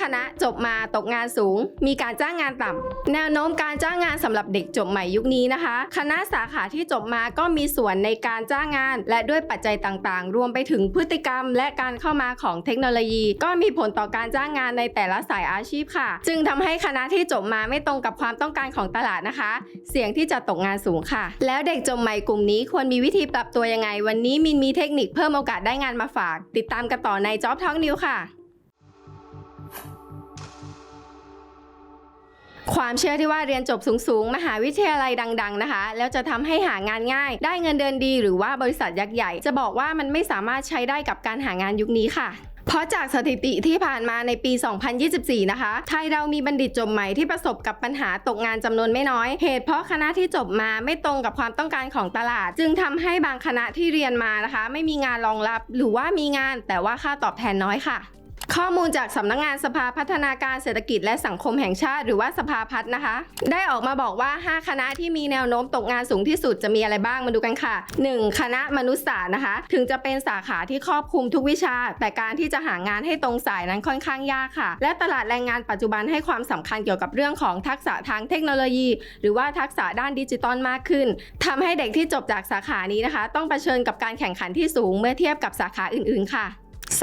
คณะจบมาตกงานสูง มีการจ้างงานต่ำแนวโน้มการจ้างงานสำหรับเด็กจบใหม่ยุคนี้นะคะ คณะสาขาที่จบมาก็มีส่วนในการจ้างงาน และด้วยปัจจัยต่างๆ รวมไปถึงพฤติกรรม และการเข้ามาของเทคโนโลยี ก็มีผลต่อการจ้างงานในแต่ละสายอาชีพค่ะ จึงทำให้คณะที่จบมาไม่ตรงกับความต้องการของตลาดนะคะ เสี่ยงที่จะตกงานสูงค่ะ แล้วเด็กจบใหม่กลุ่มนี้ควรมีวิธีปรับตัวยังไง วันนี้มินมีเทคนิคเพิ่มโอกาสได้งานมาฝาก ติดตามกันต่อใน Job Talk News ค่ะ ความเชื่อที่ว่าเรียนจบสูงๆ มหาวิทยาลัยดัง ๆ นะคะ แล้วจะทำให้หางานง่าย ได้เงินเดือนดีหรือว่าบริษัทยักษ์ใหญ่ จะบอกว่ามันไม่สามารถใช้ได้กับการหางานยุคนี้ค่ะเพราะจากสถิติที่ผ่านมาในปี 2024 นะคะ ไทยเรามีบัณฑิตจบใหม่ที่ประสบกับปัญหาตกงานจำนวนไม่น้อย เหตุเพราะคณะที่จบมาไม่ตรงกับความต้องการของตลาด จึงทำให้บางคณะที่เรียนมานะคะ ไม่มีงานรองรับ หรือว่ามีงานแต่ว่าค่าตอบแทนน้อยค่ะ ข้อมูลจากสำนักงงานสภาพัฒนาการเศรษฐกิจและสังคมแห่งชาติ หรือว่าสภาพัฒน์นะคะ ได้ออกมาบอกว่า 5 คณะที่มีแนวโน้มตกงานสูงที่สุดจะมีอะไรบ้างมาดูกันค่ะ 1. คณะมนุษยศาสตร์นะคะ ถึงจะเป็นสาขาที่ครอบคลุมทุกวิชา แต่การที่จะหางานให้ตรงสายนั้นค่อนข้างยากค่ะ และตลาดแรงงานปัจจุบันให้ความสำคัญเกี่ยวกับเรื่องของทักษะทางเทคโนโลยี หรือว่าทักษะด้านดิจิตอลมากขึ้นทำให้เด็กที่จบจากสาขานี้นะคะ ต้องเผชิญกับการแข่งขันที่สูงเมื่อเทียบกับสาขาอื่น ๆ ค่ะ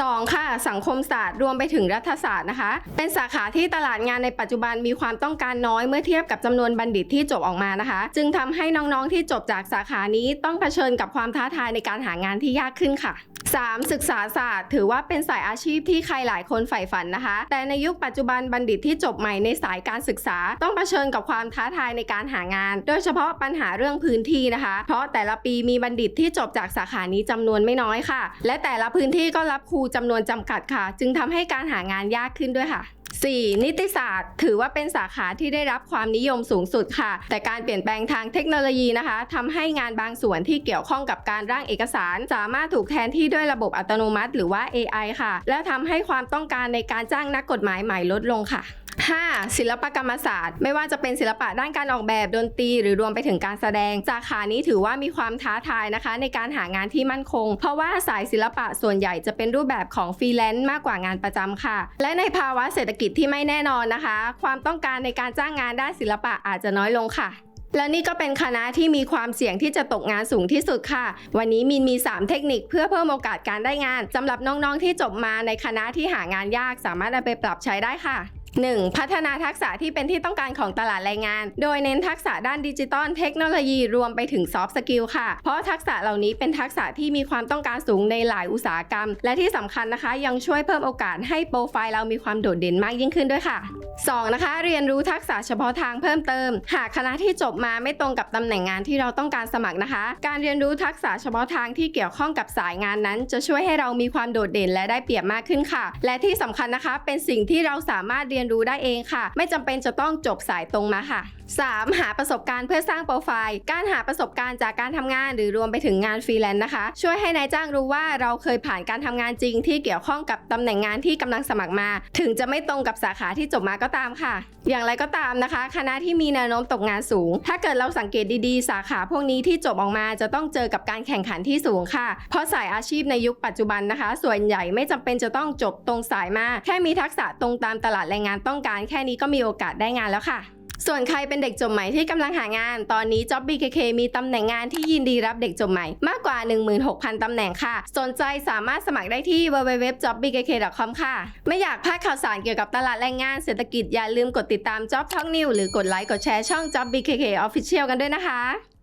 2. ค่ะ สังคมศาสตร์รวมไปถึงรัฐศาสตร์นะคะ เป็นสาขาที่ตลาดงานในปัจจุบันมีความต้องการน้อยเมื่อเทียบกับจำนวนบัณฑิตที่จบออกมานะคะ จึงทำให้น้องๆที่จบจากสาขานี้ต้องเผชิญกับความท้าทายในการหางานที่ยากขึ้นค่ะ 3. ศึกษาศาสตร์ ถือว่าเป็นสายอาชีพที่ใครหลายคนใฝ่ฝันนะคะ แต่ในยุคปัจจุบันบัณฑิตที่จบใหม่ในสายการศึกษา ต้องเผชิญกับความท้าทายในการหางาน โดยเฉพาะปัญหาเรื่องพื้นที่นะคะ เพราะแต่ละปีมีบัณฑิตที่จบจากสาขานี้จำนวนไม่น้อยค่ะ และแต่ละพื้นที่ก็รับครูจำนวนจำกัดค่ะ จึงทำให้การหางานยากขึ้นด้วยค่ะ 4. นิติศาสตร์ ถือว่าเป็นสาขาที่ได้รับความนิยมสูงสุดค่ะ แต่การเปลี่ยนแปลงทางเทคโนโลยีนะคะทำให้งานบางส่วนที่เกี่ยวข้องกับการร่างเอกสาร สามารถถูกแทนที่ด้วยระบบอัตโนมัติ หรือว่า AI ค่ะ และทำให้ความต้องการในการจ้างนักกฎหมายใหม่ลดลงค่ะ 5. ศิลปกรรมศาสตร์ ไม่ว่าจะเป็นศิลปะด้านการออกแบบดนตรีหรือรวมไปถึงการแสดง สาขานี้ถือว่ามีความท้าทายนะคะ ในการหางานที่มั่นคง เพราะว่าสายศิลปะส่วนใหญ่จะเป็นรูปแบบของฟรีแลนซ์มากกว่างานประจำค่ะ และในภาวะเศรษฐกิจที่ไม่แน่นอนนะคะ ความต้องการในการจ้างงานด้านศิลปะอาจจะน้อยลงค่ะและนี่ก็เป็นคณะที่มีความเสี่ยงที่จะตกงานสูงที่สุดค่ะ วันนี้มินมี 3 เทคนิคเพื่อเพิ่มโอกาสการได้งานสำหรับน้องๆที่จบมาในคณะที่หางานยากสามารถเอาไปปรับใช้ได้ค่ะ 1. พัฒนาทักษะที่เป็นที่ต้องการของตลาดแรงงาน โดยเน้นทักษะด้านดิจิตอลเทคโนโลยีรวมไปถึงซอฟต์สกิลค่ะ เพราะทักษะเหล่านี้เป็นทักษะที่มีความต้องการสูงในหลายอุตสาหกรรม และที่สำคัญนะคะ ยังช่วยเพิ่มโอกาสให้โปรไฟล์เรามีความโดดเด่นมากยิ่งขึ้นด้วยค่ะ 2. นะคะ เรียนรู้ทักษะเฉพาะทางเพิ่มเติม หากคณะที่จบมาไม่ตรงกับตำแหน่งงานที่เราต้องการสมัครนะคะ การเรียนรู้ทักษะเฉพาะทางที่เกี่ยวข้องกับสายงานนั้น จะช่วยให้เรามีความโดดเด่นและได้เปรียบมากขึ้นค่ะ และที่สำคัญนะคะ เป็นสิ่งที่เราสามารถเรียนรู้ได้เองค่ะ ไม่จำเป็นจะต้องจบสายตรงมาค่ะ 3. หาประสบการณ์เพื่อสร้างโปรไฟล์ การหาประสบการณ์จากการทำงานหรือรวมไปถึงงานฟรีแลนซ์นะคะ ช่วยให้นายจ้างรู้ว่าเราเคยผ่านการทำงานจริง ที่เกี่ยวข้องกับตำแหน่งงานที่กำลังสมัครมา ถึงจะไม่ตรงกับสาขาที่จบมาก็ตามค่ะ อย่างไรก็ตามนะคะ คณะที่มีแนวโน้มตกงานสูง ถ้าเกิดเราสังเกตดีๆ สาขาพวกนี้ที่จบออกมาจะต้องเจอกับการแข่งขันที่สูงค่ะ เพราะสายอาชีพในยุคปัจจุบันนะคะ ส่วนใหญ่ไม่จำเป็นจะต้องจบตรงสายมาแค่มีทักษะตรงตามตลาดแรงงานต้องการแค่นี้ก็มีโอกาสได้งานแล้วค่ะ ส่วนใครเป็นเด็กจบใหม่ที่กำลังหางาน ตอนนี้ Job BKK มีตำแหน่งงานที่ยินดีรับเด็กจบใหม่ มากกว่า 16,000 ตำแหน่งค่ะ สนใจสามารถสมัครได้ที่ www.jobbkk.com ค่ะ ไม่อยากพลาดข่าวสารเกี่ยวกับตลาดแรงงานเศรษฐกิจอย่าลืมกดติดตาม Job Talk News หรือกดไลค์กดแชร์ช่อง Job BKK Official กันด้วยนะคะ